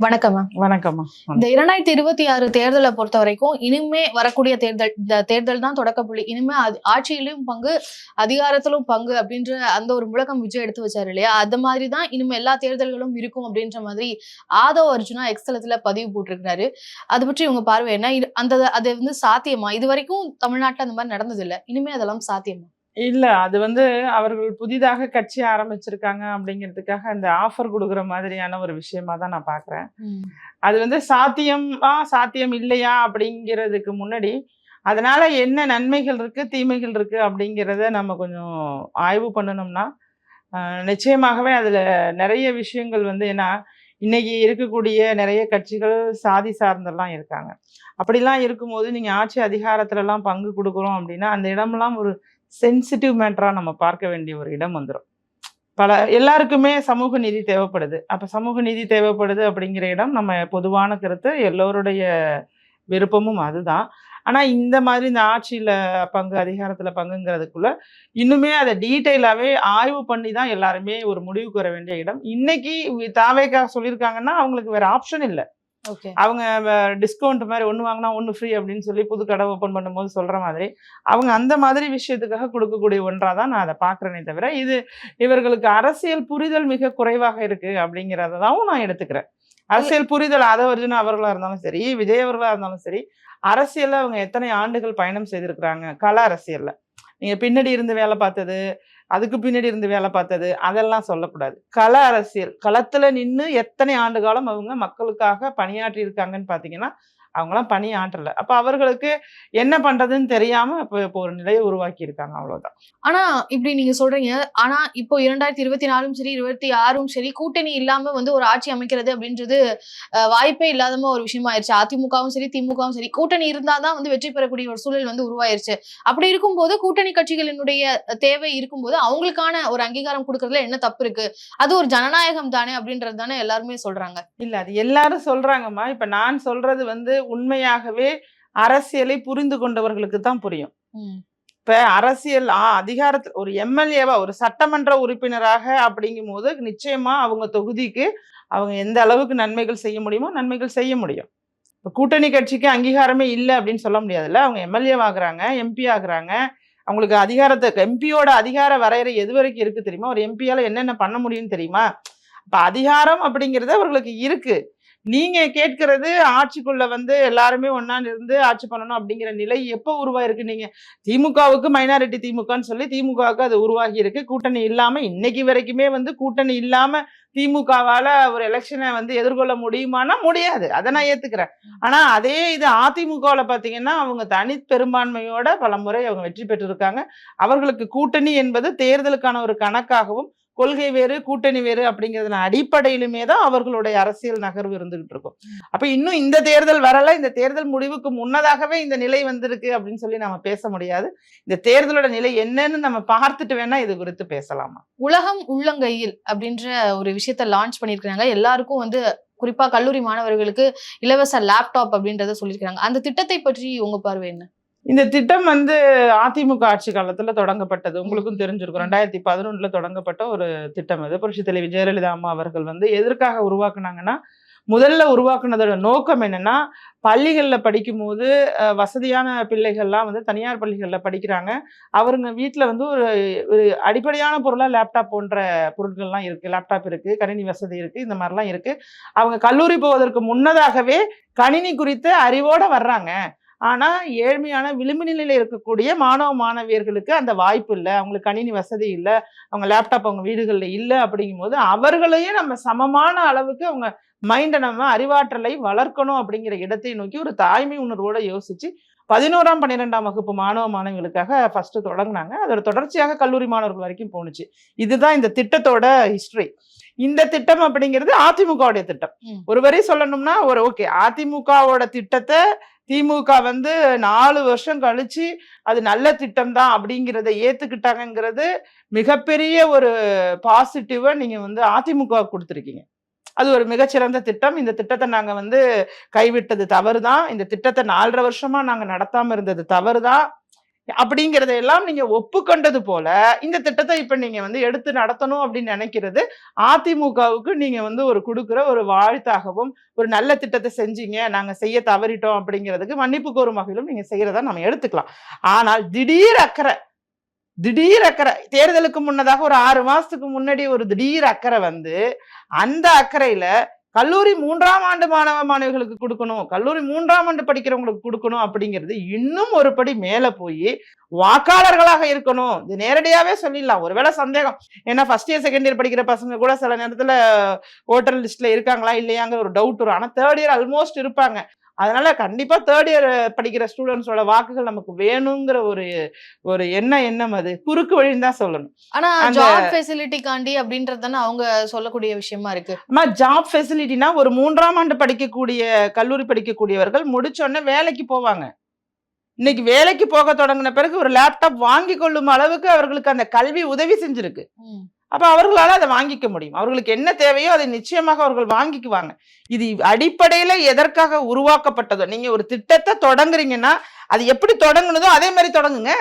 வணக்கம் மேம் வணக்கம்மா இந்த இரண்டாயிரத்தி இருபத்தி ஆறு தேர்தலை பொறுத்த வரைக்கும் இனிமே வரக்கூடிய தேர்தல் இந்த தேர்தல் தான் தொடக்கப்புள்ளி இனிமே அது- ஆட்சியிலும் பங்கு அதிகாரத்திலும் பங்கு அப்படின்ற அந்த ஒரு முழக்கம் விஜய் எடுத்து வச்சாரு இல்லையா? அந்த மாதிரி தான் இனிமே எல்லா தேர்தல்களும் இருக்கும் அப்படின்ற மாதிரி ஆதவ் அர்ஜுனா எக்ஸ்தலத்துல பதிவு போட்டிருக்கிறாரு. அதை பற்றி உங்க பார்வை என்ன? அந்த அது வந்து சாத்தியமா? இது வரைக்கும் தமிழ்நாட்டுல அந்த மாதிரி நடந்தது இல்ல இனிமே அதெல்லாம் சாத்தியமா? இல்ல. அது வந்து அவர்கள் புதிதாக கட்சி ஆரம்பிச்சிருக்காங்க அப்படிங்கிறதுக்காக அந்த ஆஃபர் கொடுக்குற மாதிரியான ஒரு விஷயமா தான் நான் பாக்குறேன் அது வந்து சாத்தியமா சாத்தியம் இல்லையா அப்படிங்கிறதுக்கு முன்னாடி அதனால என்ன நன்மைகள் இருக்கு தீமைகள் இருக்கு அப்படிங்கிறத நம்ம கொஞ்சம் ஆய்வு பண்ணணும்னா நிச்சயமாகவே அதுல நிறைய விஷயங்கள் வந்து ஏன்னா இன்னைக்கு இருக்கக்கூடிய நிறைய கட்சிகள் சாதி சார்ந்தெல்லாம் இருக்காங்க. அப்படிலாம் இருக்கும்போது நீங்க ஆட்சி அதிகாரத்துல எல்லாம் பங்கு கொடுக்குறோம் அப்படின்னா அந்த இடமெல்லாம் ஒரு சென்சிட்டிவ் மேட்டராக நம்ம பார்க்க வேண்டிய ஒரு இடம் வந்துடும் பல எல்லாருக்குமே சமூக நீதி தேவைப்படுது. அப்போ சமூக நீதி தேவைப்படுது அப்படிங்கிற இடம் நம்ம பொதுவான கருத்து எல்லோருடைய விருப்பமும் அதுதான். ஆனால் இந்த மாதிரி இந்த ஆட்சியில் பங்கு அதிகாரத்தில் பங்குங்கிறதுக்குள்ள இன்னுமே அதை டீட்டெயிலாகவே ஆய்வு பண்ணி தான் எல்லாருமே ஒரு முடிவுக்கு வர வேண்டிய இடம். இன்னைக்கு தாவேக்கா சொல்லியிருக்காங்கன்னா அவங்களுக்கு வேற ஆப்ஷன் இல்லை. அவங்க டிஸ்கவுண்ட் மாதிரி ஒன்று வாங்கினா ஒன்று ஃப்ரீ அப்படின்னு சொல்லி புது கடை ஓப்பன் பண்ணும்போது சொல்கிற மாதிரி அவங்க அந்த மாதிரி விஷயத்துக்காக கொடுக்கக்கூடிய ஒன்றாக தான் நான் அதை பார்க்குறேனே தவிர இது இவர்களுக்கு அரசியல் புரிதல் மிக குறைவாக இருக்கு அப்படிங்கிறதாவும் நான் எடுத்துக்கிறேன். அரசியல் புரிதல் அதவர்ஜுனா அவர்களாக இருந்தாலும் சரி விஜய் அவர்களாக இருந்தாலும் சரி அரசியலில் அவங்க எத்தனை ஆண்டுகள் பயணம் செய்திருக்கிறாங்க? கள அரசியலில். நீங்கள் பின்னாடி இருந்து வேலை பார்த்தது அதுக்கு பின்னாடி இருந்து வேலை பார்த்தது அதெல்லாம் சொல்லக்கூடாது. கள அரசியல். களத்துல நின்று எத்தனை ஆண்டு காலம் அவங்க மக்களுக்காக பணியாற்றி இருக்காங்கன்னு பாத்தீங்கன்னா அவங்களாம் பணி ஆற்றல. அப்ப அவர்களுக்கு என்ன பண்றதுன்னு தெரியாம இப்போ இப்போ ஒரு நிலையை உருவாக்கி இருக்காங்க அவ்வளவுதான். ஆனா இப்படி நீங்க சொல்றீங்க. ஆனா இப்போ இரண்டாயிரத்தி இருபத்தி நாலும் சரி இருபத்தி ஆறும் சரி கூட்டணி இல்லாம வந்து ஒரு ஆட்சி அமைக்கிறது அப்படின்றது வாய்ப்பே இல்லாதம ஒரு விஷயமா ஆயிருச்சு. அதிமுகவும் சரி திமுகவும் சரி கூட்டணி இருந்தாதான் வந்து வெற்றி பெறக்கூடிய ஒரு சூழல் வந்து உருவாயிருச்சு. அப்படி இருக்கும்போது கூட்டணி கட்சிகளினுடைய தேவை இருக்கும்போது அவங்களுக்கான ஒரு அங்கீகாரம் கொடுக்கறதுல என்ன தப்பு இருக்கு? அது ஒரு ஜனநாயகம் தானே அப்படின்றது தானே எல்லாருமே சொல்றாங்க. இல்ல அது எல்லாரும் சொல்றாங்கம்மா. இப்ப நான் சொல்றது வந்து உண்மையாகவே அரசியலை புரிந்து கொண்டவர்களுக்கு தான் புரியும். இப்ப அரசியல் அதிகாரத்தில் ஒரு எம்எல்ஏவா ஒரு சட்டமன்ற உறுப்பினராக அப்படிங்கும் போது நிச்சயமா அவங்க தொகுதிக்கு அவங்க எந்த அளவுக்கு நன்மைகள் செய்ய முடியுமோ நன்மைகள் செய்ய முடியும். இப்ப கூட்டணி கட்சிக்கு அங்கீகாரமே இல்லை அப்படின்னு சொல்ல முடியாதுல்ல. அவங்க எம்எல்ஏ ஆகுறாங்க எம்பி ஆகுறாங்க. அவங்களுக்கு அதிகாரத்தை எம்பியோட அதிகார வரையறை எது வரைக்கும் இருக்கு தெரியுமா? ஒரு எம்பியால என்னென்ன பண்ண முடியும்னு தெரியுமா? அப்ப அதிகாரம் அப்படிங்கிறது அவர்களுக்கு இருக்கு. நீங்க கேட்கிறது ஆட்சிக்குள்ள வந்து எல்லாருமே ஒன்னா இருந்து ஆட்சி பண்ணணும் அப்படிங்கிற நிலை எப்போ உருவாயிருக்கு? நீங்க திமுகவுக்கு மைனாரிட்டி திமுகன்னு சொல்லி திமுகவுக்கு அது உருவாகி இருக்கு. கூட்டணி இல்லாம இன்னைக்கு வரைக்குமே வந்து கூட்டணி இல்லாம திமுகவால ஒரு எலெக்ஷனை வந்து எதிர்கொள்ள முடியுமானா முடியாது. அதை நான் ஏத்துக்கிறேன். ஆனா அதே இது அதிமுகவில் பார்த்தீங்கன்னா அவங்க தனி பெரும்பான்மையோட பல முறை அவங்க வெற்றி பெற்றிருக்காங்க. அவர்களுக்கு கூட்டணி என்பது தேர்தலுக்கான ஒரு கணக்காகவும் கொள்கை வேறு கூட்டணி வேறு அப்படிங்கிறதுன அடிப்படையிலுமே தான் அவர்களுடைய அரசியல் நகர்வு இருந்துகிட்டு இருக்கும். அப்ப இன்னும் இந்த தேர்தல் வரல இந்த தேர்தல் முடிவுக்கு முன்னதாகவே இந்த நிலை வந்திருக்கு அப்படின்னு சொல்லி நம்ம பேச முடியாது. இந்த தேர்தலோட நிலை என்னன்னு நம்ம பார்த்துட்டு வேணா இது குறித்து பேசலாமா? உலகம் உள்ளங்கையில் அப்படின்ற ஒரு விஷயத்த லான்ச் பண்ணியிருக்காங்க எல்லாருக்கும் வந்து குறிப்பா கல்லூரி மாணவர்களுக்கு இலவச லேப்டாப் அப்படின்றத சொல்லியிருக்காங்க அந்த திட்டத்தை பற்றி உங்க பார்வை என்ன? இந்த திட்டம் வந்து அதிமுக ஆட்சி காலத்துல தொடங்கப்பட்டது. உங்களுக்கும் தெரிஞ்சிருக்கும். ரெண்டாயிரத்தி பதினொன்றுல தொடங்கப்பட்ட ஒரு திட்டம் இது புரட்சி தலைவி ஜெயலலிதா அம்மா அவர்கள் வந்து எதற்காக உருவாக்குனாங்கன்னா முதல்ல உருவாக்குனதோட நோக்கம் என்னன்னா பள்ளிகளில் படிக்கும்போது வசதியான பிள்ளைகள்லாம் வந்து தனியார் பள்ளிகளில் படிக்கிறாங்க. அவருங்க வீட்டில் வந்து ஒரு ஒரு அடிப்படையான பொருளாக லேப்டாப் போன்ற பொருட்கள்லாம் இருக்குது லேப்டாப் இருக்குது கணினி வசதி இருக்குது இந்த மாதிரிலாம் இருக்குது அவங்க கல்லூரி போவதற்கு முன்னதாகவே கணினி குறித்த அறிவோடு வர்றாங்க. ஆனா ஏழ்மையான விளிம்பு நிலையில இருக்கக்கூடிய மாணவ மாணவியர்களுக்கு அந்த வாய்ப்பு இல்லை. அவங்களுக்கு கணினி வசதி இல்லை. அவங்க லேப்டாப் அவங்க வீடுகளில் இல்லை அப்படிங்கும்போது அவர்களையும் நம்ம சமமான அளவுக்கு அவங்க மைண்டை நம்ம அறிவாற்றலை வளர்க்கணும் அப்படிங்கிற இடத்தை நோக்கி ஒரு தாய்மை உணர்வோட யோசிச்சு பதினோராம் பன்னிரெண்டாம் வகுப்பு மாணவ மாணவிகளுக்காக ஃபர்ஸ்ட் தொடங்கினாங்க. அதோட தொடர்ச்சியாக கல்லூரி மாணவர்கள் வரைக்கும் போணுச்சு. இதுதான் இந்த திட்டத்தோட ஹிஸ்டரி இந்த திட்டம் அப்படிங்கிறது அதிமுகவுடைய திட்டம். ஒரு வரி சொல்லணும்னா ஒரு ஓகே அதிமுகவோட திட்டத்தை திமுக வந்து நாலு வருஷம் கழிச்சு அது நல்ல திட்டம் தான் அப்படிங்கிறத ஏத்துக்கிட்டாங்கிறது மிகப்பெரிய ஒரு பாசிட்டிவா நீங்க வந்து அதிமுக கொடுத்துருக்கீங்க. அது ஒரு மிகச்சிறந்த திட்டம். இந்த திட்டத்தை நாங்க வந்து கைவிட்டது தவறுதான். இந்த திட்டத்தை நாலரை வருஷமா நாங்க நடத்தாம இருந்தது தவறுதான். தான் எல்லாம் நீங்க ஒப்புக்கொண்டது போல இந்த திட்டத்தை இப்ப நீங்க வந்து எடுத்து நடத்தணும் அப்படின்னு நினைக்கிறது அதிமுகவுக்கு நீங்க வந்து ஒரு கொடுக்குற ஒரு வாழ்த்தாகவும் ஒரு நல்ல திட்டத்தை செஞ்சீங்க நாங்க செய்ய தவறிட்டோம் அப்படிங்கிறதுக்கு மன்னிப்பு கோரும் வகையிலும் நீங்க செய்யறதா நம்ம எடுத்துக்கலாம். ஆனால் திடீர் அக்கறை திடீர் அக்கறை தேர்தலுக்கு முன்னதாக ஒரு ஆறு மாசத்துக்கு முன்னாடி ஒரு திடீர் அக்கறை வந்து அந்த அக்கறையில கல்லூரி மூன்றாம் ஆண்டு மாணவ மாணவிகளுக்கு கொடுக்கணும். கல்லூரி மூன்றாம் ஆண்டு படிக்கிறவங்களுக்கு கொடுக்கணும் அப்படிங்கிறது இன்னும் ஒரு படி மேலே போய் வாக்காளர்களாக இருக்கணும். இது நேரடியாகவே சொல்லிடலாம். ஒருவேளை சந்தேகம். ஏன்னா ஃபர்ஸ்ட் இயர் செகண்ட் இயர் படிக்கிற பசங்க கூட சில நேரத்தில் ஓட்டர் லிஸ்ட்டில் இருக்காங்களா இல்லையாங்கிற ஒரு டவுட் வரும். ஆனால் தேர்ட் இயர் ஆல்மோஸ்ட் இருப்பாங்க. அதனால கண்டிப்பா தேர்ட் இயர் படிக்கிற ஸ்டூடெண்ட்ஸோட வாக்குகள் நமக்கு வேணுங்கிற ஒரு ஒரு என்ன எண்ணம் அது. குறுக்கு வழின்னு தான் சொல்லணும். ஆனா ஜாப் ஃபெசிலிட்டிக்காண்டி அப்படின்றது அவங்க சொல்லக்கூடிய விஷயமா இருக்கு. அம்மா ஜாப் ஃபெசிலிட்டினா ஒரு மூன்றாம் ஆண்டு படிக்கக்கூடிய கல்லூரி படிக்கக்கூடியவர்கள் முடிச்ச உடனே வேலைக்கு போவாங்க. இன்னைக்கு வேலைக்கு போக தொடங்கின பிறகு ஒரு லேப்டாப் வாங்கி கொள்ளும் அளவுக்கு அவர்களுக்கு அந்த கல்வி உதவி செஞ்சிருக்கு. அப்ப அவர்களால அதை வாங்கிக்க முடியும். அவர்களுக்கு என்ன தேவையோ அதை நிச்சயமாக அவர்கள் வாங்கிக்குவாங்க. இது அடிப்படையில எதற்காக உருவாக்கப்பட்டதோ நீங்க ஒரு திட்டத்தை தொடங்குறீங்கன்னா அது எப்படி தொடங்குனதோ அதே மாதிரி தொடங்குங்க.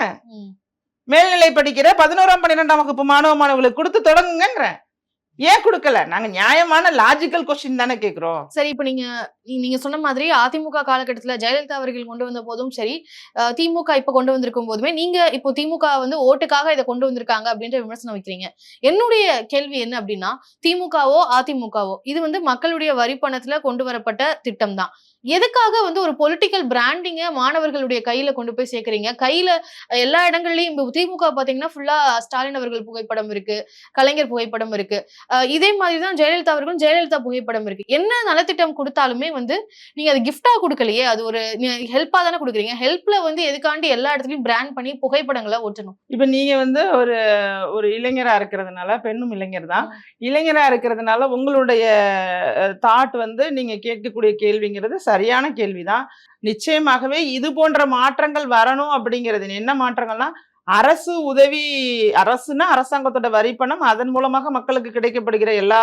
மேல்நிலை படிக்கிற பதினோராம் பன்னிரெண்டாம் வகுப்பு மாணவ மாணவர்களுக்கு கொடுத்து தொடங்குங்கன்றேன். ஏன் கொடுக்கல? நாங்க நியாயமான லாஜிக்கல் கொஸ்டின் தானே கேக்குறோம். சரி இப்ப நீங்க நீங்க சொன்ன மாதிரி அதிமுக காலகட்டத்துல ஜெயலலிதா அவர்கள் கொண்டு வந்த போதும் சரி அஹ், திமுக இப்ப கொண்டு வந்திருக்கும் போதுமே நீங்க இப்போ திமுக வந்து ஓட்டுக்காக இதை கொண்டு வந்திருக்காங்க அப்படின்ற விமர்சனம் வைக்கிறீங்க. என்னுடைய கேள்வி என்ன அப்படின்னா திமுகவோ அதிமுகவோ இது வந்து மக்களுடைய வரி பணத்துல கொண்டு வரப்பட்ட திட்டம் தான் எதுக்காக வந்து ஒரு பொலிட்டிக்கல் பிராண்டிங்க மாணவர்களுடைய கையில கொண்டு போய் சேர்க்கறீங்க? கையில எல்லா இடங்கள்லயும் இப்போ திமுக பாத்தீங்கன்னா ஃபுல்லா ஸ்டாலின் அவர்கள் புகைப்படம் இருக்கு கலைஞர் புகைப்படம் இருக்கு. இதே மாதிரி தான் ஜெயலலிதா அவர்களும் ஜெயலலிதா புகைப்படம் இருக்கு. என்ன நலத்திட்டம் கொடுத்தாலுமே வந்து நீங்க அது கிஃப்டா கொடுக்கலையே அது ஒரு ஹெல்ப்பா தானே கொடுக்குறீங்க. ஹெல்ப்ல வந்து எதுக்காண்டி எல்லா இடத்துலயும் பிராண்ட் பண்ணி புகைப்படங்களை ஒட்டணும் இப்ப நீங்க வந்து ஒரு ஒரு இளைஞரா இருக்கிறதுனால பெண்ணும் இளைஞர் தான். இளைஞரா இருக்கிறதுனால உங்களுடைய தாட் வந்து நீங்க கேட்கக்கூடிய கேள்விங்கிறது சரியான கேள்விதான். நிச்சயமாகவே இது போன்ற மாற்றங்கள் வரணும் அப்படிங்கிறது. என்ன மாற்றங்கள்னா அரசு உதவி அரசுன்னா அரசாங்கத்தோட வரி பணம் அதன் மூலமாக மக்களுக்கு கிடைக்கப்படுகிற எல்லா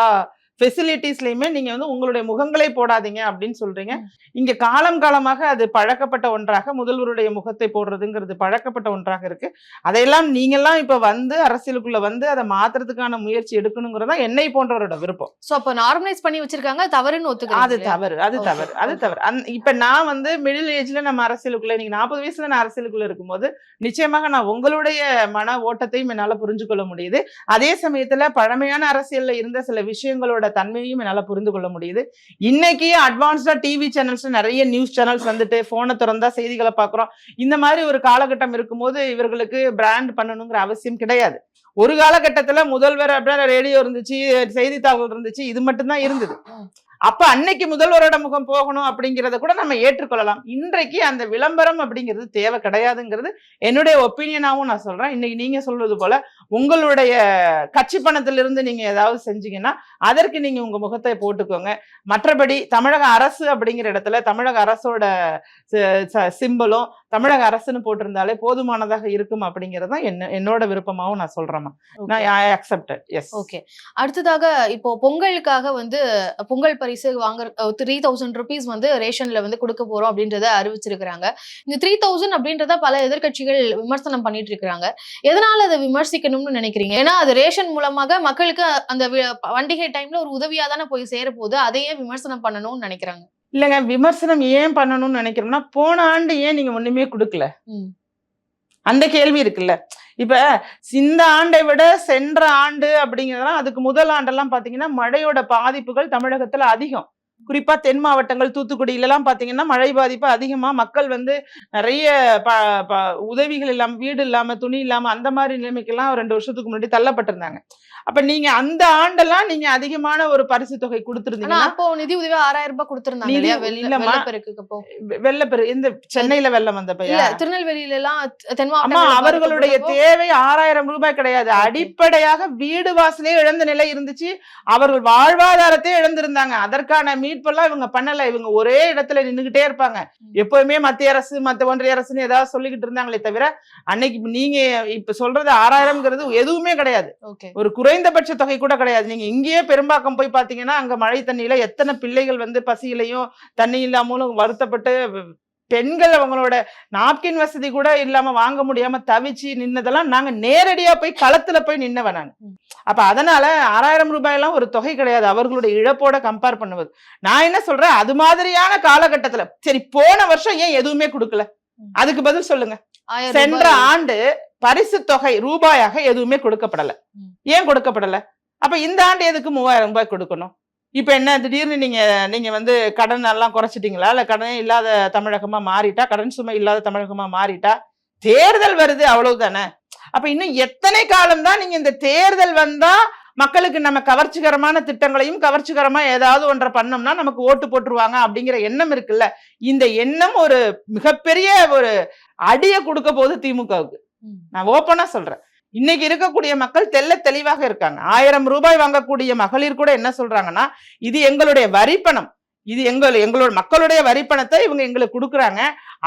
ஃபெசிலிட்டிஸ்லயுமே நீங்க வந்து உங்களுடைய முகங்களை போடாதீங்க அப்படின்னு சொல்றீங்க. இங்க காலம் காலமாக அது பழக்கப்பட்ட ஒன்றாக முதல்வருடைய முகத்தை போடுறதுங்கிறது பழக்கப்பட்ட ஒன்றாக இருக்கு. அதையெல்லாம் நீங்கெல்லாம் இப்ப வந்து அரசியலுக்குள்ள வந்து அதை மாத்துறதுக்கான முயற்சி எடுக்கணுங்கிறதா என்னை போன்றவரோட விருப்பம். சோ அப்ப நார்மலைஸ் பண்ணி வச்சிருக்காங்க தவறுன்னு அது ஒத்துக்கிறீங்க தவறு அது தவறு அது. தவறு. அந் இப்ப நான் வந்து மிடில் ஏஜ்ல நம்ம அரசியலுக்குள்ள நீங்க நாற்பது வயசுல நான் அரசியலுக்குள்ள இருக்கும்போது நிச்சயமாக நான் உங்களுடைய மன ஓட்டத்தையும் என்னால புரிஞ்சு கொள்ள முடியுது. அதே சமயத்துல பழமையான அரசியல்ல இருந்த சில விஷயங்களோட தன்மையும் என்னால புரிந்து கொள்ள முடியுது. இன்னைக்கு அட்வான்ஸ்டா டிவி சேனல்ஸ் நிறைய நியூஸ் சேனல்ஸ் வந்துட்டு போனை திறந்தா செய்திகளை பாக்குறோம் இந்த மாதிரி ஒரு காலகட்டம் இருக்கும்போது இவர்களுக்கு பிராண்ட் பண்ணணுங்கிற அவசியம் கிடையாது. ஒரு காலகட்டத்துல முதல்வர் அப்படின்னா ரேடியோ இருந்துச்சு செய்தித்தாள்கள் இருந்துச்சு இது மட்டும்தான் இருந்தது. அப்ப அன்னைக்கு முதல்வரோட முகம் போகணும் அப்படிங்கிறத கூட நம்ம ஏற்றுக்கொள்ளலாம். இன்றைக்கு அந்த விளம்பரம் அப்படிங்கிறது தேவை கிடையாதுங்கிறது என்னுடைய ஒப்பீனியனாகவும் நான் சொல்றேன். இன்னைக்கு நீங்க சொல்றது போல உங்களுடைய கட்சி பணத்திலிருந்து நீங்க ஏதாவது செஞ்சீங்கன்னா அதற்கு நீங்க உங்க முகத்தை போட்டுக்கோங்க. மற்றபடி தமிழக அரசு அப்படிங்கிற இடத்துல தமிழக அரசோட சிம்பலும் தமிழக அரசுன்னு போட்டிருந்தாலே போதுமானதாக இருக்கும் அப்படிங்கிறது தான் என்ன என்னோட விருப்பமாவும் நான் சொல்றேன் நான் ஐ அக்செப்டட் எஸ் ஓகே அடுத்ததாக இப்போ பொங்கலுக்காக வந்து பொங்கல் பரிசு வாங்குற த்ரீ தௌசண்ட் ருபீஸ் வந்து ரேஷன்ல வந்து கொடுக்க போறோம் அப்படின்றத அறிவிச்சிருக்கிறாங்க. இந்த த்ரீ தௌசண்ட் அப்படின்றத பல எதிர்க்கட்சிகள் விமர்சனம் பண்ணிட்டு இருக்காங்க. எதனால அதை விமர்சிக்கணும்னு நினைக்கிறீங்க? ஏன்னா அது ரேஷன் மூலமாக மக்களுக்கு அந்த பண்டிகை டைம்ல ஒரு உதவியா தானே போய் சேர போகுது அதையே விமர்சனம் பண்ணணும்னு நினைக்கிறாங்க. இல்லைங்க விமர்சனம் ஏன் பண்ணணும்னு நினைக்கிறோம்னா போன ஆண்டு ஏன் நீங்க ஒண்ணுமே கொடுக்கல. அந்த கேள்வி இருக்குல்ல. இப்ப இந்த ஆண்டை விட சென்ற ஆண்டு அப்படிங்கிறதெல்லாம் அதுக்கு முதல் ஆண்டெல்லாம் பாத்தீங்கன்னா மழையோட பாதிப்புகள் தமிழகத்துல அதிகம். குறிப்பா தென் மாவட்டங்கள் தூத்துக்குடியில எல்லாம் பாத்தீங்கன்னா மழை பாதிப்பு அதிகமா மக்கள் வந்து நிறைய ப ப- உதவிகள் இல்லாம வீடு இல்லாம துணி இல்லாம அந்த மாதிரி நிலைமைக்கெல்லாம் ரெண்டு வருஷத்துக்கு முன்னாடி தள்ளப்பட்டிருந்தாங்க. அப்ப நீங்க அந்த ஆண்டெல்லாம் நீங்க அதிகமான ஒரு பரிசு தொகை ஆனா கொடுத்துருந்தீங்கன்னா அப்போ நிதி உதவி ஆறாயிரம் ரூபாய் கொடுத்திருந்தாங்க வெள்ளப்பெரு இந்த சென்னையில வெள்ளம் வந்த இல்ல பையன் திருநெல்வேலியில எல்லாம் அவர்களுடைய தேவை ஆறாயிரம் ரூபாய் கிடையாது. அடிப்படையாக வீடு வாசலே இழந்த நிலை இருந்துச்சு. அவர்கள் வாழ்வாதாரத்தை இழந்திருந்தாங்க. அதற்கான மீட்பெல்லாம் இவங்க பண்ணல. இவங்க ஒரே இடத்துல நின்னுகிட்டே இருப்பாங்க. எப்பவுமே மத்திய அரசு மத்த ஒன்றிய அரசுன்னு ஏதாவது சொல்லிக்கிட்டு இருந்தாங்களே தவிர அன்னைக்கு நீங்க இப்ப சொல்றது ஆறாயிரம்ங்கிறது எதுவுமே கிடையாது. ஒரு குறைந்தபட்ச தொகை கூட கிடையாது. நீங்க இங்கேயே பெரும்பாக்கம் போய் பாத்தீங்கன்னா அங்க மழை தண்ணியில எத்தனை பிள்ளைகள் வந்து பசியிலையும் தண்ணி இல்லாமலும் வருத்தப்பட்டு பெண்கள் அவங்களோட நாப்கின் வசதி கூட இல்லாம வாங்க முடியாம தவிச்சு நின்னதெல்லாம் நாங்க நேரடியா போய் களத்துல போய் நின்னவன் நான். அப்ப அதனால ஆறாயிரம் ரூபாய் எல்லாம் ஒரு தொகை கிடையாது. அவர்களுடைய இழப்போட கம்பேர் பண்ணுவது. நான் என்ன சொல்றேன்? அது மாதிரியான காலகட்டத்துல சரி போன வருஷம் ஏன் எதுவுமே கொடுக்கல. அதுக்கு பதில் சொல்லுங்க. சென்ற ஆண்டு பரிசு தொகை ரூபாயாக எதுவுமே கொடுக்கப்படல. ஏன் கொடுக்கப்படல? அப்ப இந்த ஆண்டு எதுக்கு மூவாயிரம் ரூபாய் கொடுக்கணும்? இப்ப என்ன திடீர்னு நீங்க நீங்க வந்து கடன் எல்லாம் குறைச்சிட்டீங்களா? இல்ல கடனே இல்லாத தமிழகமா மாறிட்டா? கடன் சுமை இல்லாத தமிழகமா மாறிட்டா? தேர்தல் வருது அவ்வளவுதானே? அப்ப இன்னும் எத்தனை காலம் தான் நீங்க இந்த தேர்தல் வந்தா மக்களுக்கு நம்ம கவர்ச்சிகரமான திட்டங்களையும் கவர்ச்சிகரமா ஏதாவது ஒன்றை பண்ணோம்னா நமக்கு ஓட்டு போட்டுருவாங்க அப்படிங்கிற எண்ணம் இருக்குல்ல? இந்த எண்ணம் ஒரு மிகப்பெரிய ஒரு அடியை கொடுக்க போகுது திமுகவுக்கு. நான் ஓப்பனா சொல்றேன். இன்னைக்கு இருக்கக்கூடிய மக்கள் தெள்ள தெளிவாக இருக்காங்க. ஆயிரம் ரூபாய் வாங்கக்கூடிய மகளிர் கூட என்ன சொல்றாங்கன்னா இது எங்களுடைய வரிப்பணம். இது எங்கள் எங்களோட மக்களுடைய வரிப்பணத்தை இவங்க எங்களுக்கு கொடுக்குறாங்க.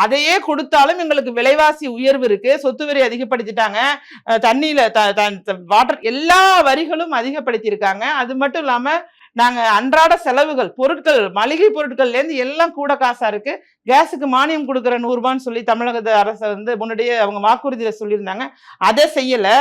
அதையே கொடுத்தாலும் எங்களுக்கு விலைவாசி உயர்வு இருக்கு. சொத்து வரி அதிகப்படுத்திட்டாங்க. தண்ணியில வாட்டர் எல்லா வரிகளும் அதிகப்படுத்தியிருக்காங்க. அது மட்டும் இல்லாம நாங்கள் அன்றாட செலவுகள் பொருட்கள் மளிகை பொருட்கள்லேருந்து எல்லாம் கூட காசாக இருக்குது கேஸுக்கு மானியம் கொடுக்குற நூறுரூபான்னு சொல்லி தமிழக அரசு வந்து முன்னாடியே அவங்க வாக்குறுதியில் சொல்லியிருந்தாங்க. அதை செய்யலை.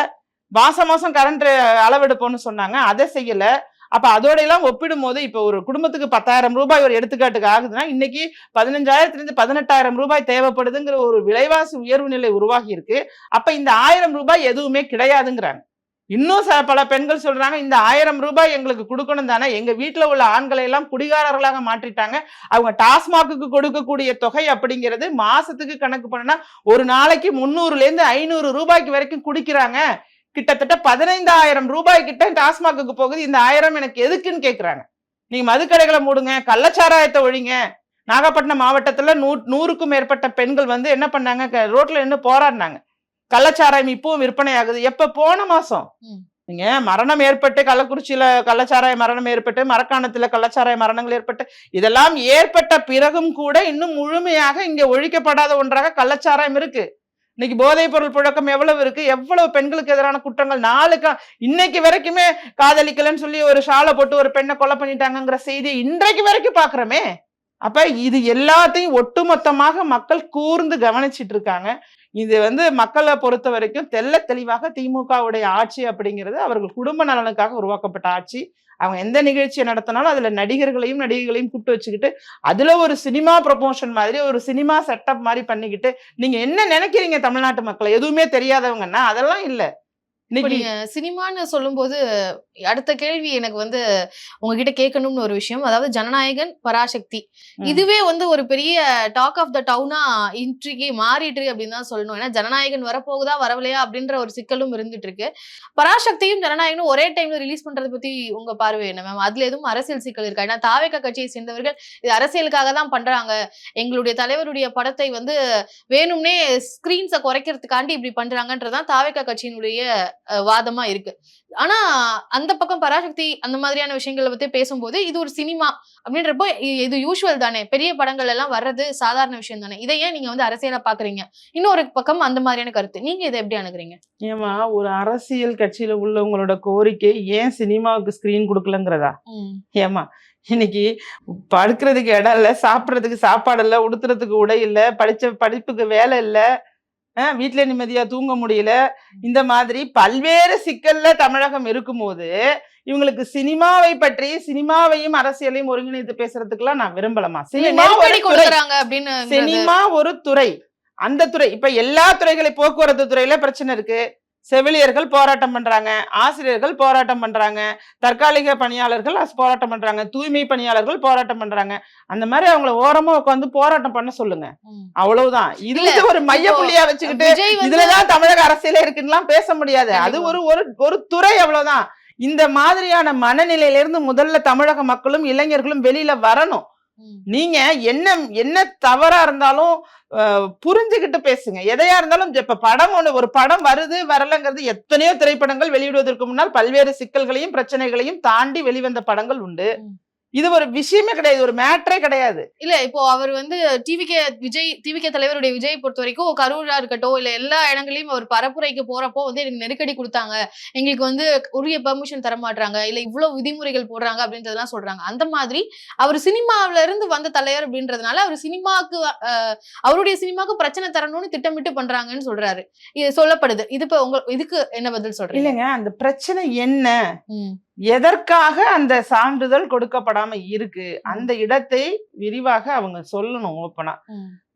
மாதம் மாதம் கரண்ட் அளவெடுப்போம்னு சொன்னாங்க. அதை செய்யலை. அப்போ அதோடையெல்லாம் ஒப்பிடும் போது இப்போ ஒரு குடும்பத்துக்கு பத்தாயிரம் ரூபாய் ஒரு எடுத்துக்காட்டுக்கு ஆகுதுன்னா இன்னைக்கு பதினஞ்சாயிரத்துலேருந்து பதினெட்டாயிரம் ரூபாய் தேவைப்படுதுங்கிற ஒரு விலைவாசி உயர்வு நிலை உருவாகி இருக்கு அப்போ இந்த ஆயிரம் ரூபாய் எதுவுமே கிடையாதுங்கிறாங்க. இன்னும் ச பல பெண்கள் சொல்றாங்க இந்த ஆயிரம் ரூபாய் எங்களுக்கு கொடுக்கணும் தானே எங்க வீட்டில் உள்ள ஆண்களை எல்லாம் குடிகாரர்களாக மாற்றிட்டாங்க அவங்க டாஸ்மாக்கு கொடுக்கக்கூடிய தொகை அப்படிங்கிறது மாசத்துக்கு கணக்கு பண்ணா ஒரு நாளைக்கு முன்னூறுலேருந்து ஐநூறு ரூபாய்க்கு வரைக்கும் குடிக்கிறாங்க. கிட்டத்தட்ட பதினைந்தாயிரம் ரூபாய் கிட்ட டாஸ்மாக்கு போகுது இந்த ஆயிரம் எனக்கு எதுக்குன்னு கேட்குறாங்க நீங்க மதுக்கடைகளை மூடுங்க கள்ளச்சாராயத்தை ஒழிங்க. நாகப்பட்டினம் மாவட்டத்தில் நூ நூறுக்கும் மேற்பட்ட பெண்கள் வந்து என்ன பண்ணாங்க க- நின்று போராடினாங்க. கள்ளச்சாராயம் இப்பவும் விற்பனை ஆகுது எப்ப போன மாசம். நீங்க மரணம் ஏற்பட்டு கள்ளக்குறிச்சியில கள்ளச்சாராய மரணம் ஏற்பட்டு மரக்காணத்துல கள்ளச்சாராய மரணங்கள் ஏற்பட்டு இதெல்லாம் ஏற்பட்ட பிறகும் கூட இன்னும் முழுமையாக இங்க ஒழிக்கப்படாத ஒன்றாக கள்ளச்சாராயம் இருக்கு. இன்னைக்கு போதைப் பொருள் புழக்கம் எவ்வளவு இருக்கு? எவ்வளவு பெண்களுக்கு எதிரான குற்றங்கள்? நாளுக்கா இன்னைக்கு வரைக்குமே காதலிக்கலன்னு சொல்லி ஒரு ஷாலை போட்டு ஒரு பெண்ணை கொலை பண்ணிட்டாங்கங்கிற செய்தி இன்றைக்கு வரைக்கும் பாக்குறோமே. அப்ப இது எல்லாத்தையும் ஒட்டுமொத்தமாக மக்கள் கூர்ந்து கவனிச்சிட்டு இருக்காங்க. இது வந்து மக்களை பொறுத்த வரைக்கும் தெல்ல தெளிவாக திமுகவுடைய ஆட்சி அப்படிங்கிறது அவர்கள் குடும்ப நலனுக்காக உருவாக்கப்பட்ட ஆட்சி. அவங்க எந்த நிகழ்ச்சியை நடத்தினாலும் அதுல நடிகர்களையும் நடிகைகளையும் கூப்பிட்டு வச்சுக்கிட்டு அதுல ஒரு சினிமா ப்ரொமோஷன் மாதிரி ஒரு சினிமா செட்டப் மாதிரி பண்ணிக்கிட்டு நீங்க என்ன நினைக்கிறீங்க தமிழ்நாட்டு மக்களை? எதுவுமே தெரியாதவங்கன்னா அதெல்லாம் இல்லை. நீங்க சினிமான்னு சொல்லும்போது அடுத்த கேள்வி எனக்கு வந்து உங்ககிட்ட கேட்கணும்னு ஒரு விஷயம். அதாவது ஜனநாயகன் பராசக்தி. இதுவே வந்து ஒரு பெரிய டாக் ஆஃப் த டவுனா இன்றைக்கு மாறிட்டு அப்படின்னு தான் சொல்லணும். ஏன்னா ஜனநாயகன் வரப்போகுதா வரவில்லையா அப்படின்ற ஒரு சிக்கலும் இருந்துட்டு இருக்கு பராசக்தியும் ஜனநாயகனும் ஒரே டைம்ல ரிலீஸ் பண்றதை பத்தி உங்க பார்வை என்ன மேம் அதுல எதுவும் அரசியல் சிக்கல் இருக்கா? ஏன்னா தாவேக கட்சியை சேர்ந்தவர்கள் இது அரசியலுக்காக தான் பண்றாங்க. எங்களுடைய தலைவருடைய படத்தை வந்து வேணும்னே ஸ்கிரீன்ஸை குறைக்கிறதுக்காண்டி இப்படி பண்றாங்கன்றதுதான் தாவேக கட்சியினுடைய வாதமா இருக்கு. ஆனா அந்த பக்கம் பராசக்தி அந்த மாதிரியான விஷயங்களை பத்தி பேசும்போது இது ஒரு சினிமா அப்படின்றப்போ இது யூஷுவல் தானே. பெரிய படங்கள் எல்லாம் வர்றது சாதாரண விஷயம் தானே. இதை ஏன் நீங்க வந்து அரசியலா பாக்குறீங்க? இன்னொரு பக்கம் அந்த மாதிரியான கருத்து. நீங்க இதை எப்படி அணுகுறீங்க? ஏமா ஒரு அரசியல் கட்சியில உள்ளவங்களோட கோரிக்கை ஏன் சினிமாவுக்கு ஸ்கிரீன் கொடுக்கலங்கிறதா? ஏமா இன்னைக்கு படுக்கிறதுக்கு இடம் இல்ல சாப்பிடுறதுக்கு சாப்பாடு இல்ல உடுத்துறதுக்கு உடை இல்ல படிச்ச படிப்புக்கு வேலை இல்ல அஹ் வீட்ல நிம்மதியா தூங்க முடியல. இந்த மாதிரி பல்வேறு சிக்கல்ல தமிழகம் இருக்கும்போது இவங்களுக்கு சினிமாவை பற்றி சினிமாவையும் அரசியலையும் ஒருங்கிணைத்து பேசுறதுக்கெல்லாம் நான் விரும்பலமா சினிமா சினிமா ஒரு துறை. அந்த துறை. இப்ப எல்லா துறைகளை போக்குவரத்து துறையில பிரச்சனை இருக்கு. செவிலியர்கள் போராட்டம் பண்றாங்க ஆசிரியர்கள் போராட்டம் பண்றாங்க தற்காலிக பணியாளர்கள் போராட்டம் பண்றாங்க தூய்மை பணியாளர்கள் போராட்டம் பண்றாங்க அந்த மாதிரி அவங்கள ஓரமா உட்காந்து போராட்டம் பண்ண சொல்லுங்க. அவ்வளவுதான் இதுல ஒரு மைய புள்ளியா வச்சுக்கிட்டு இதுலதான் தமிழக அரசியலே இருக்குன்னுலாம் பேச முடியாது அது. ஒரு ஒரு ஒரு துறை அவ்வளவுதான் இந்த மாதிரியான மனநிலையில இருந்து முதல்ல தமிழக மக்களும் இளைஞர்களும் வெளியில வரணும். நீங்க என்ன என்ன தவறா இருந்தாலும் அஹ், புரிஞ்சுகிட்டு பேசுங்க. எதையா இருந்தாலும் இப்ப படம் ஒண்ணு ஒரு படம் வருது வரலங்கிறது எத்தனையோ திரைப்படங்கள் வெளியிடுவதற்கு முன்னால் பல்வேறு சிக்கல்களையும் பிரச்சனைகளையும் தாண்டி வெளிவந்த படங்கள் உண்டு. இது ஒரு விஷயமே கிடையாது ஒரு மேட்டரே கிடையாது. இல்ல இப்போ அவர் வந்து டிவிகே விஜய் டிவிகே தலைவருடைய விஜய் பொறுத்த வரைக்கும் கரூரா இருக்கட்டும் இல்ல எல்லா இடங்களையும் அவர் பரப்புரைக்கு போறப்போ வந்து எனக்கு நெருக்கடி கொடுத்தாங்க. எங்களுக்கு வந்து உரிய பெர்மிஷன் தர மாட்டாங்க இல்ல இவ்வளவு விதிமுறைகள் போடுறாங்க அப்படின்றதெல்லாம் சொல்றாங்க. அந்த மாதிரி அவர் சினிமாவில இருந்து வந்த தலைவர் அப்படின்றதுனால அவர் சினிமாக்கு அவருடைய சினிமாக்கு பிரச்சனை தரணும்னு திட்டமிட்டு பண்றாங்கன்னு சொல்றாரு. இது சொல்லப்படுது. இது இப்ப உங்க இதுக்கு என்ன பதில் சொல்றீங்க? இல்லைங்க அந்த பிரச்சனை என்ன? எதற்காக அந்த சான்றிதழ் கொடுக்கப்படாம இருக்கு? அந்த இடத்தை விரிவாக அவங்க சொல்லணும் ஓப்பனா.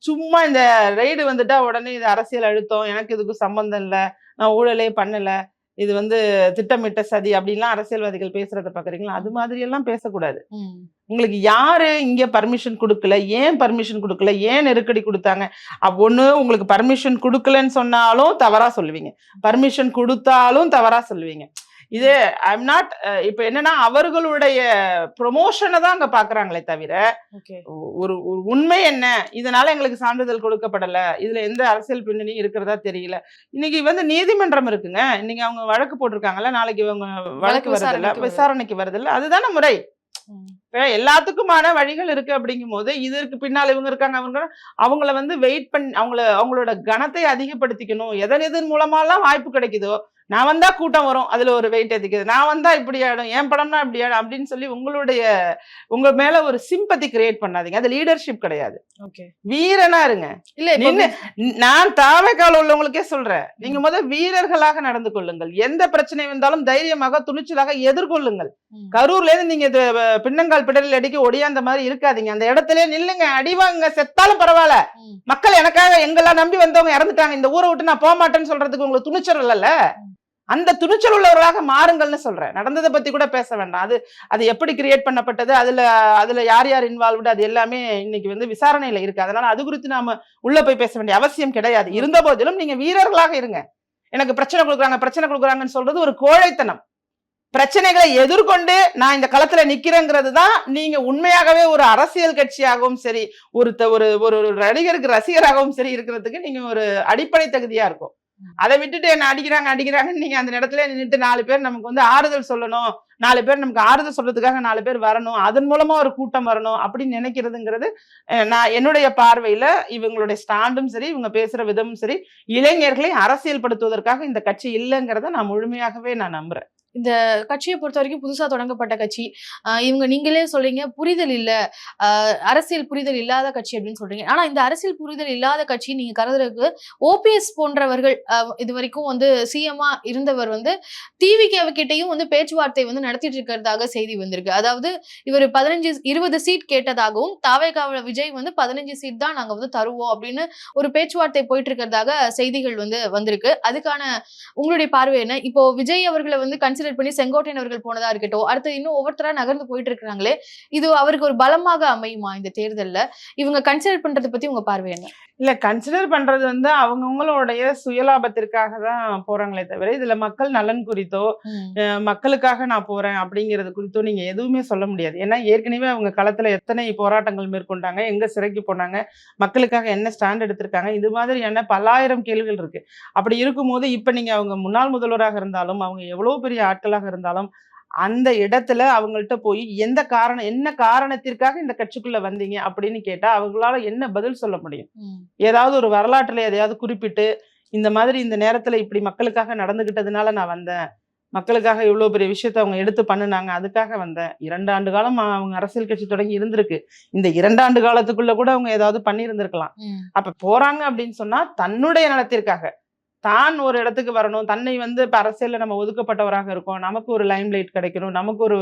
சும்மா இந்த ரைடு வந்துட்டா உடனே இது அரசியல் அழுத்தம் எனக்கு இதுக்கு சம்பந்தம் இல்ல நான் ஊழலே பண்ணல இது வந்து திட்டமிட்ட சதி அப்படின்லாம் அரசியல்வாதிகள் பேசுறத பாக்குறீங்களா? அது மாதிரி எல்லாம் பேசக்கூடாது உங்களுக்கு யாரு இங்க பர்மிஷன் கொடுக்கல? ஏன் பர்மிஷன் கொடுக்கல? ஏன் நெருக்கடி கொடுத்தாங்க? ஒண்ணு உங்களுக்கு பர்மிஷன் கொடுக்கலன்னு சொன்னாலும் தவறா சொல்லுவீங்க. பர்மிஷன் கொடுத்தாலும் தவறா சொல்லுவீங்க. இது ஐம் நாட் இப்ப என்னன்னா அவர்களுடைய ப்ரொமோஷனை தான் அங்க பாக்குறாங்களே தவிர. ஒரு ஒரு உண்மை என்ன? இதனால எங்களுக்கு சான்றிதழ் கொடுக்கப்படல. இதுல எந்த அரசியல் பின்னணியும் இருக்கிறதா தெரியல. இன்னைக்கு வந்து நீதிமன்றம் இருக்குங்க. இன்னைக்கு அவங்க வழக்கு போட்டிருக்காங்கல்ல நாளைக்கு இவங்க வழக்கு வருதுல்ல விசாரணைக்கு வருது. விசாரணைக்கு வருதுல்ல. அதுதானே முறை. எல்லாத்துக்குமான வழிகள் இருக்கு அப்படிங்கும் போது இதற்கு பின்னால் இவங்க இருக்காங்க அவங்க அவங்கள வந்து வெயிட் பண்ணி அவங்கள அவங்களோட கணத்தை அதிகப்படுத்திக்கணும். எதன் எதன் மூலமாலாம் வாய்ப்பு கிடைக்குதோ நான் வந்தா கூட்டம் வரும். அதுல ஒரு வெயிட் அதிக்குது. நான் வந்தா இப்படி ஆயிடும். என் படம்னா இப்படி ஆயிடும் அப்படின்னு சொல்லி உங்களுடைய உங்க மேல ஒரு சிம்பத்தி கிரியேட் பண்ணாதீங்க. அது லீடர்ஷிப் கிடையாது. வீரனா இருங்க. இல்ல நான் தாவைக்கால உள்ளவங்களுக்கே சொல்றேன். நீங்க முத வீரர்களாக நடந்து கொள்ளுங்கள். எந்த பிரச்சனை வந்தாலும் தைரியமாக துணிச்சலாக எதிர்கொள்ளுங்கள். கரூர்ல இருந்து நீங்க பின்னங்கால் பிடரில் அடிக்க ஒடியாந்த மாதிரி இருக்காதீங்க. அந்த இடத்துல நில்லுங்க. அடிவாங்க செத்தாலும் பரவாயில்ல. மக்கள் எனக்காக எங்கெல்லாம் நம்பி வந்தவங்க இறந்துட்டாங்க. இந்த ஊரை விட்டு நான் போக மாட்டேன்னு சொல்றதுக்கு உங்களுக்கு துணிச்சல் இல்லைல்ல? அந்த துணிச்சல் உள்ளவர்களாக மாறுங்கள்னு சொல்றேன். நடந்ததை பத்தி கூட பேச வேண்டாம். அது அது எப்படி கிரியேட் பண்ணப்பட்டது அதுல அதுல யார் யார் இன்வால்வ்டு அது எல்லாமே இன்னைக்கு வந்து விசாரணையில இருக்கு. அதனால அது குறித்து நாம உள்ள போய் பேச வேண்டிய அவசியம் கிடையாது. இருந்த போதிலும் நீங்க வீரர்களாக இருங்க. எனக்கு பிரச்சனை கொடுக்குறாங்க பிரச்சனை கொடுக்குறாங்கன்னு சொல்றது ஒரு கோழைத்தனம். பிரச்சனைகளை எதிர்கொண்டு நான் இந்த களத்துல நிக்கிறேங்கிறது தான் நீங்க உண்மையாகவே ஒரு அரசியல் கட்சியாகவும் சரி ஒரு ஒரு ஒரு ஒரு நடிகருக்கு ரசிகராகவும் சரி இருக்கிறதுக்கு நீங்க ஒரு அடிப்படை தகுதியா இருக்கும். அதை விட்டுட்டு என்ன அடிக்கிறாங்க அடிக்கிறாங்கன்னு நீங்க அந்த இடத்துல நின்னுட்டு நாலு பேர் நமக்கு வந்து ஆறுதல் சொல்லணும். நாலு பேர் நமக்கு ஆறுதல் சொல்றதுக்காக நாலு பேர் வரணும். அதன் மூலமா ஒரு கூட்டம் வரணும் அப்படின்னு நினைக்கிறதுங்கிறது நான் என்னுடைய பார்வையில இவங்களுடைய ஸ்டாண்டும் சரி இவங்க பேசுற விதமும் சரி இளைஞர்களை அரசியல் படுத்துவதற்காக இந்த கட்சி இல்லைங்கிறத நான் முழுமையாகவே நான் நம்புறேன். இந்த கட்சியை பொறுத்த வரைக்கும் புதுசாக தொடங்கப்பட்ட கட்சி. இவங்க நீங்களே சொல்றீங்க புரிதல் இல்லை. அரசியல் புரிதல் இல்லாத கட்சி அப்படின்னு சொல்றீங்க. ஆனால் இந்த அரசியல் புரிதல் இல்லாத கட்சி நீங்க கருதுறதுக்கு ஓபிஎஸ் போன்றவர்கள் இது வரைக்கும் வந்து சிஎம்மா இருந்தவர் வந்து டிவிகேவகிட்டையும் வந்து பேச்சுவார்த்தை வந்து நடத்திட்டு இருக்கிறதாக செய்தி வந்திருக்கு. அதாவது இவர் பதினஞ்சு இருபது சீட் கேட்டதாகவும் தாவேகாவில் விஜய் வந்து பதினஞ்சு சீட் தான் நாங்கள் வந்து தருவோம் அப்படின்னு ஒரு பேச்சுவார்த்தை போயிட்டு இருக்கிறதாக செய்திகள் வந்து வந்திருக்கு. அதுக்கான உங்களுடைய பார்வை என்ன? இப்போ விஜய் அவர்களை வந்து கன்சிடர் பண்ணி செங்கோட்டையன் அவர்கள் போனதா இருக்கட்டும் அடுத்து இன்னும் ஒவ்வொருத்தரா நகர்ந்து போயிட்டு இருக்காங்களே இது அவருக்கு ஒரு பலமாக அமையுமா இந்த தேர்தலில்? இவங்க கன்சிடர் பண்றதை பத்தி உங்க பார்வை என்ன? இல்ல கன்சிடர் பண்றது வந்து அவங்கவுங்களுடைய சுயலாபத்திற்காக தான் போறாங்களே தவிர இதுல மக்கள் நலன் குறித்தோ மக்களுக்காக நான் போறேன் அப்படிங்கிறது குறித்தோ நீங்க எதுவுமே சொல்ல முடியாது. ஏன்னா ஏற்கனவே அவங்க களத்துல எத்தனை போராட்டங்கள் மேற்கொண்டாங்க எங்க சிறைக்கு போனாங்க மக்களுக்காக என்ன ஸ்டாண்ட் எடுத்திருக்காங்க இது மாதிரியான பல்லாயிரம் கேள்விகள் இருக்கு. அப்படி இருக்கும்போது இப்ப நீங்க அவங்க முன்னாள் முதல்வராக இருந்தாலும் அவங்க எவ்வளவு பெரிய ஆட்களாக இருந்தாலும் அந்த இடத்துல அவங்கள்ட்ட போய் எந்த காரணம் என்ன காரணத்திற்காக இந்த கட்சிக்குள்ள வந்தீங்க அப்படின்னு கேட்டா அவங்களால என்ன பதில் சொல்ல முடியும்? ஏதாவது ஒரு வரலாற்றுல எதையாவது குறிப்பிட்டு இந்த மாதிரி இந்த நேரத்துல இப்படி மக்களுக்காக நடந்துகிட்டதுனால நான் வந்தேன். மக்களுக்காக இவ்வளவு பெரிய விஷயத்த அவங்க எடுத்து பண்ணுனாங்க அதுக்காக வந்தேன். இரண்டு ஆண்டு காலம் அவங்க அரசியல் கட்சி தொடங்கி இருந்திருக்கு. இந்த இரண்டாண்டு காலத்துக்குள்ள கூட அவங்க ஏதாவது பண்ணி இருந்திருக்கலாம் அப்ப போறாங்க அப்படின்னு சொன்னா தன்னுடைய நலத்திற்காக. தான் ஒரு இடத்துக்கு வரணும். தன்னை வந்து இப்ப அரசியல்ல நம்ம ஒதுக்கப்பட்டவராக இருக்கோம். நமக்கு ஒரு லைம் லைட் கிடைக்கணும். நமக்கு ஒரு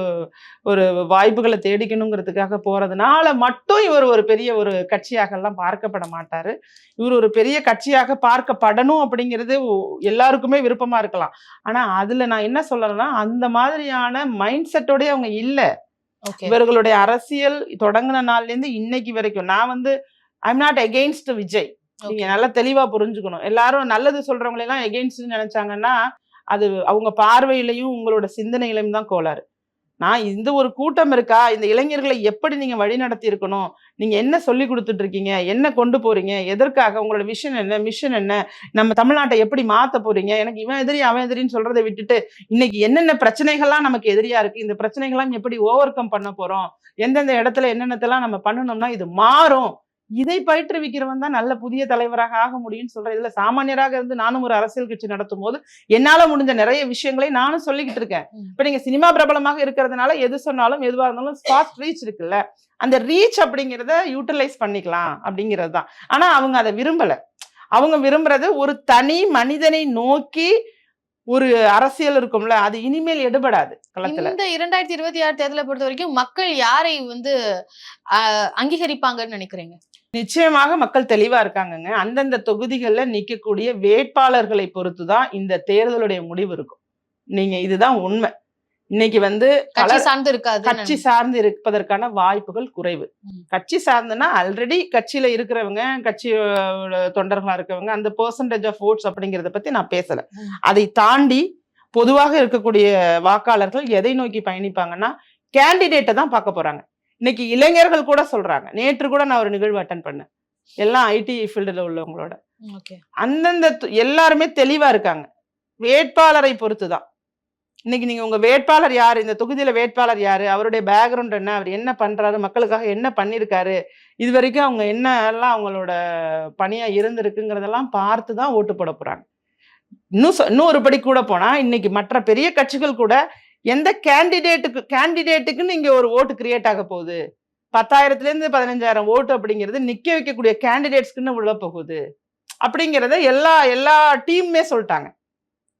ஒரு வாய்ப்புகளை தேடிக்கணுங்கிறதுக்காக போறதுனால மட்டும் இவர் ஒரு பெரிய ஒரு கட்சியாக எல்லாம் பார்க்கப்பட மாட்டாரு. இவர் ஒரு பெரிய கட்சியாக பார்க்கப்படணும் அப்படிங்கிறது எல்லாருக்குமே விருப்பமா இருக்கலாம். ஆனா அதுல நான் என்ன சொல்றேன்னா அந்த மாதிரியான மைண்ட் செட்டோடய அவங்க இல்ல. இவர்களுடைய அரசியல் தொடங்கின நாள்ல இருந்து இன்னைக்கு வரைக்கும். நான் வந்து ஐம் நாட் அகெயின்ஸ்ட் விஜய். நீங்க நல்லா தெளிவா புரிஞ்சுக்கணும். எல்லாரும் நல்லது சொல்றவங்களை எல்லாம் எகெயின்ஸ்ட் நினைச்சாங்கன்னா அது அவங்க பார்வையிலையும் உங்களோட சிந்தனையிலையும் தான் கோளாறு. நான் இந்த ஒரு கூட்டம் இருக்கா? இந்த இளைஞர்களை எப்படி நீங்க வழி நடத்தி இருக்கணும்? நீங்க என்ன சொல்லி கொடுத்துட்டு இருக்கீங்க என்ன கொண்டு போறீங்க? எதற்காக? உங்களோட விஷன் என்ன? மிஷன் என்ன? நம்ம தமிழ்நாட்டை எப்படி மாத்த போறீங்க? எனக்கு இவன் எதிரி அவன் எதிரின்னு சொல்றதை விட்டுட்டு இன்னைக்கு என்னென்ன பிரச்சனைகள்லாம் நமக்கு எதிரியா இருக்கு? இந்த பிரச்சனைகள்லாம் எப்படி ஓவர் கம் பண்ண போறோம்? எந்தெந்த இடத்துல என்னென்னத்தெல்லாம் நம்ம பண்ணணும்னா இது மாறும். இதை பயிற்றுவிக்கிறவன் தான் நல்ல புதிய தலைவராக ஆக முடியும்னு சொல்றேன் இதுல சாமானியராக இருந்து நானும் ஒரு அரசியல் கட்சி நடத்தும் போது என்னால முடிஞ்ச நிறைய விஷயங்களை நானும் சொல்லிக்கிட்டு இருக்கேன். இப்ப நீங்க சினிமா பிரபலமாக இருக்கிறதுனால எது சொன்னாலும் எதுவா இருந்தாலும் ஃபாஸ்ட் ரீச் இருக்குல்ல. அந்த ரீச் அப்படிங்கிறத யூட்டிலைஸ் பண்ணிக்கலாம் அப்படிங்கிறது தான். ஆனா அவங்க அதை விரும்பல. அவங்க விரும்புறது ஒரு தனி மனிதனை நோக்கி ஒரு அரசியல் இருக்கும்ல அது இனிமேல் எடுபடாது களத்துல. இந்த இரண்டாயிரத்தி இருபத்தி ஆறு தேர்தலை பொறுத்த வரைக்கும் மக்கள் யாரை வந்து அங்கீகரிப்பாங்கன்னு நினைக்கிறீங்க? நிச்சயமாக மக்கள் தெளிவா இருக்காங்கங்க. அந்தந்த தொகுதிகள்ல நிக்கக்கூடிய வேட்பாளர்களை பொறுத்து தான் இந்த தேர்தலுடைய முடிவு இருக்கும். நீங்க இதுதான் உண்மை. இன்னைக்கு வந்து கட்சி சார்ந்து இருக்காது கட்சி சார்ந்து இருப்பதற்கான வாய்ப்புகள் குறைவு. கட்சி சார்ந்துன்னா ஆல்ரெடி கட்சியில இருக்கிறவங்க கட்சியோட தொண்டர்களா இருக்கவங்க அந்த பெர்சன்டேஜ் ஆஃப் ஓட்ஸ் அப்படிங்கறத பத்தி நான் பேசல. அதை தாண்டி பொதுவாக இருக்கக்கூடிய வாக்காளர்கள் எதை நோக்கி பயணிப்பாங்கன்னா கேண்டிடேட்டை தான் பார்க்க போறாங்க. இன்னைக்கு இளைஞர்கள் கூட சொல்றாங்க. நேற்று கூட நான் ஒரு நிகழ்வு அட்டன் பண்ணேன். எல்லாம் ஐடி ஃபீல்டில் உள்ளவங்களோட. ஓகே. அந்தந்த எல்லாருமே தெளிவா இருக்காங்க. வேட்பாளரை பொறுத்து தான் இன்னைக்கு நீங்க உங்க வேட்பாளர் யாரு? இந்த தொகுதியில வேட்பாளர் யாரு? அவருடைய பேக்ரவுண்ட் என்ன? அவர் என்ன பண்றாரு? மக்களுக்காக என்ன பண்ணிருக்காரு? இது வரைக்கும் அவங்க என்ன எல்லாம் அவங்களோட பணியா இருந்திருக்குங்கிறதெல்லாம் பார்த்து தான் ஓட்டு போட போறாங்க. இன்னும் இன்னும் ஒரு படி கூட போனா இன்னைக்கு மற்ற பெரிய கட்சிகள் கூட எந்த கேண்டிடேட்டுக்கு கேண்டிடேட்டுக்குன்னு இங்க ஒரு ஓட்டு கிரியேட் ஆக போகுது. பத்தாயிரத்துல இருந்து பதினஞ்சாயிரம் ஓட்டு அப்படிங்கிறது நிக்க வைக்கக்கூடிய கேண்டிடேட்ஸ்க்குன்னு உள்ள போகுது. அப்படிங்கிறத எல்லா எல்லா டீமுமே சொல்லிட்டாங்க.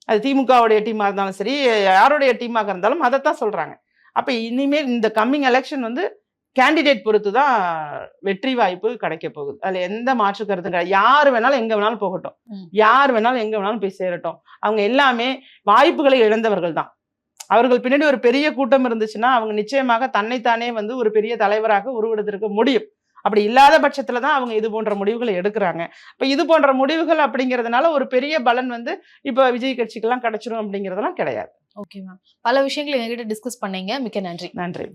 அது திமுகவுடைய டீமாக இருந்தாலும் சரி யாருடைய டீமாக இருந்தாலும் அதைத்தான் சொல்றாங்க. அப்ப இனிமேல் இந்த கம்மிங் எலெக்ஷன் வந்து கேண்டிடேட் பொறுத்து தான் வெற்றி வாய்ப்பு கிடைக்க போகுது. அதுல எந்த மாற்று கருத்தும் கிடையாது. யார் வேணாலும் எங்க வேணாலும் போகட்டும். யார் வேணாலும் எங்க வேணாலும் போய் சேரட்டும். அவங்க எல்லாமே வாய்ப்புகளை இழந்தவர்கள் தான். அவர்கள் பின்னாடி ஒரு பெரிய கூட்டம் இருந்துச்சுன்னா அவங்க நிச்சயமாக தன்னைத்தானே வந்து ஒரு பெரிய தலைவராக உருவெடுத்திருக்க முடியும். அப்படி இல்லாத பட்சத்துல தான் அவங்க இது போன்ற முடிவுகளை எடுக்கிறாங்க. இப்ப இது போன்ற முடிவுகள் அப்படிங்கிறதுனால ஒரு பெரிய பலன் வந்து இப்ப விஜய் கட்சிக்கெல்லாம் கிடைச்சிரும் அப்படிங்கிறதெல்லாம் கிடையாது. Okay ma'am. பல விஷயங்களை எங்ககிட்ட டிஸ்கஸ் பண்ணீங்க. மிக்க நன்றி. நன்றி.